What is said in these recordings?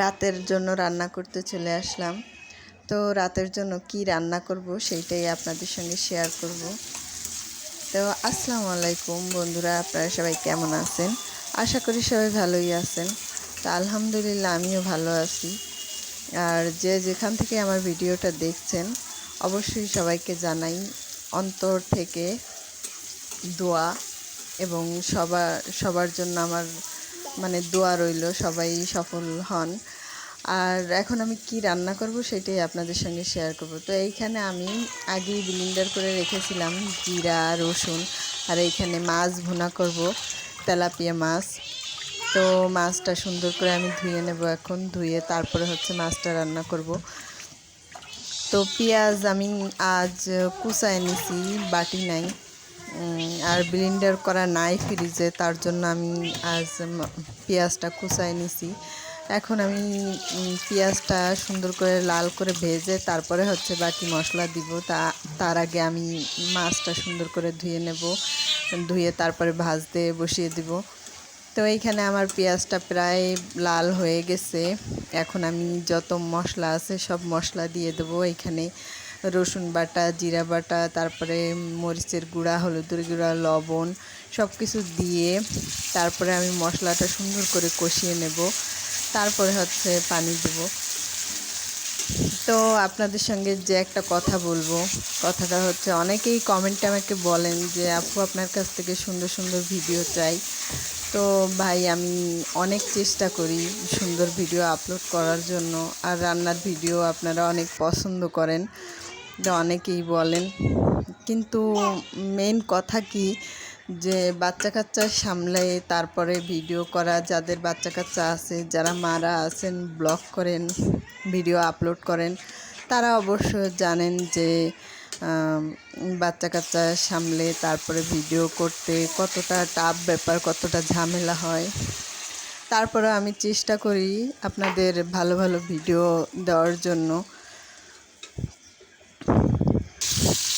রাতের জন্য রান্না করতে চলে আসলাম। তো রাতের জন্য কি রান্না করব সেইটাই আপনাদের সঙ্গে শেয়ার করব। তো আসসালামু আলাইকুম বন্ধুরা, আপনারা সবাই কেমন আছেন? আশা করি সবাই ভালোই আছেন। তো আলহামদুলিল্লাহ আমিও ভালো আছি। আর যে যেখান থেকে আমার ভিডিওটা দেখছেন, অবশ্যই সবাইকে জানাই অন্তর থেকে দোয়া এবং সবার সবার জন্য আমার মানে দোয়া রইল, সবাই সফল হন। আর এখন আমি কি রান্না করব সেটাই আপনাদের সঙ্গে শেয়ার করব। তো এইখানে আমি আগেই ব্লিন্ডার করে রেখেছিলাম জিরা, রসুন, আর এইখানে মাছ ভুনা করব, তেলাপিয়া মাছ। তো মাছটা সুন্দর করে আমি ধুয়ে নেব এখন, ধুয়ে তারপরে হচ্ছে মাছটা রান্না করব। তো পেঁয়াজ আমি আজ কুচায় নিছি, বাটি নাই। আর ব্লেন্ডার করা নাই ফ্রিজে তার জন্য আমি আজ পেঁয়াজটা কুচায় নিছি। এখন আমি পেঁয়াজটা সুন্দর করে লাল করে ভেজে, তারপরে হচ্ছে বাকি মশলা দিব। তা, তার আগে আমি মাছটা সুন্দর করে ধুয়ে নেব। ধুয়ে তারপরে ভাজতে বসিয়ে দিব। তো এইখানে আমার পেঁয়াজটা প্রায় লাল হয়ে গেছে। এখন আমি যত মশলা আছে, সব মশলা দিয়ে দেবো এইখানে। রসুন বাটা, জিরা বাটা, তারপরে মরিচের গুঁড়া, হলুদের গুঁড়া, লবণ সব কিছু দিয়ে তারপরে আমি মশলাটা সুন্দর করে কষিয়ে নেব। তারপরে হচ্ছে পানি দেবো। তো আপনাদের সঙ্গে যে একটা কথা বলব, কথাটা হচ্ছে অনেকেই কমেন্টে আমাকে বলেন যে, আপু, আপনার কাছ থেকে সুন্দর সুন্দর ভিডিও চাই। তো ভাই, আমি অনেক চেষ্টা করি সুন্দর ভিডিও আপলোড করার জন্য। আর রান্নার ভিডিও আপনারা অনেক পছন্দ করেন। অনেকেই বলেন। কিন্তু মেন কথা কি? যে বাচ্চা কাচ্চা সামলে তারপরে ভিডিও করা, যাদের বাচ্চা কাচ্চা আছে, যারা মারা আছেন ব্লগ করেন ভিডিও আপলোড করেন, তারা অবশ্য জানেন যে বাচ্চা কাচ্চা সামলে তারপরে ভিডিও করতে কতটা টাফ ব্যাপার, কতটা ঝামেলা হয়। তারপরে আমি চেষ্টা করি আপনাদের ভালো ভালো ভিডিও দেওয়ার জন্য।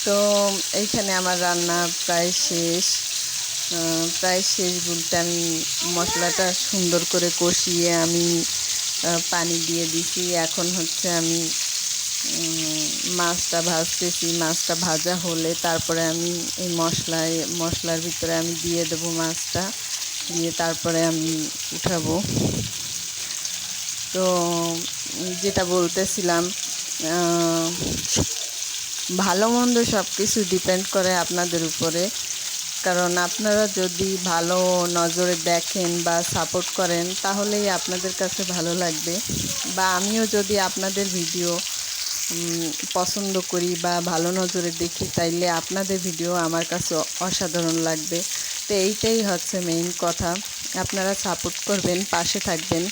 তো এইখানে আমার রান্না প্রায় শেষ। প্রায় শেষ বলতে আমি মশলাটা সুন্দর করে কষিয়ে আমি পানি দিয়ে দিছি। এখন হচ্ছে আমি মাছটা ভাজতেছি। মাছটা ভাজা হলে তারপরে আমি এই মশলায়, মশলার ভিতরে আমি দিয়ে দেবো মাছটা। দিয়ে তারপরে আমি উঠাবো। তো, যেটা বলতেছিলাম ভালো মন্দ সব কিছু ডিপেন্ড করে আপনাদের উপরে। কারণ আপনারা যদি ভালো নজরে দেখেন বা সাপোর্ট করেন, তাহলেই আপনাদের কাছে ভালো লাগবে। বা আমিও যদি আপনাদের ভিডিও পছন্দ করি বা ভালো নজরে দেখি, তাইলে আপনাদের ভিডিও আমার কাছে অসাধারণ লাগবে। তো এইটাই হচ্ছে মেইন কথা। আপনারা সাপোর্ট করবেন, পাশে থাকবেন।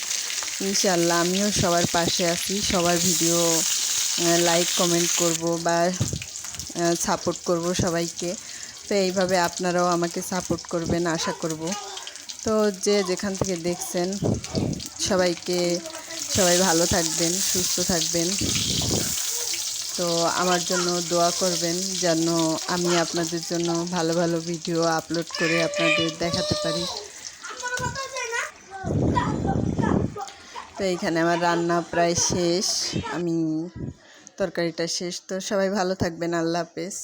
ইনশাল্লাহ আমিও সবার পাশে আছি, সবার ভিডিও লাইক কমেন্ট করব বা সাপোর্ট করব সবাইকে। তো এইভাবে আপনারাও আমাকে সাপোর্ট করবেন, আশা করব। তো যে যেখান থেকে দেখছেন, সবাইকে, সবাই ভালো থাকবেন, সুস্থ থাকবেন। তো আমার জন্য দোয়া করবেন, যেন আমি আপনাদের জন্য ভালো ভালো ভিডিও আপলোড করে আপনাদের দেখাতে পারি। তো এইখানে আমার রান্না প্রায় শেষ। আমি তরকারিটা শেষ। তো সবাই ভালো থাকবেন আল্লাহ হাফেজ।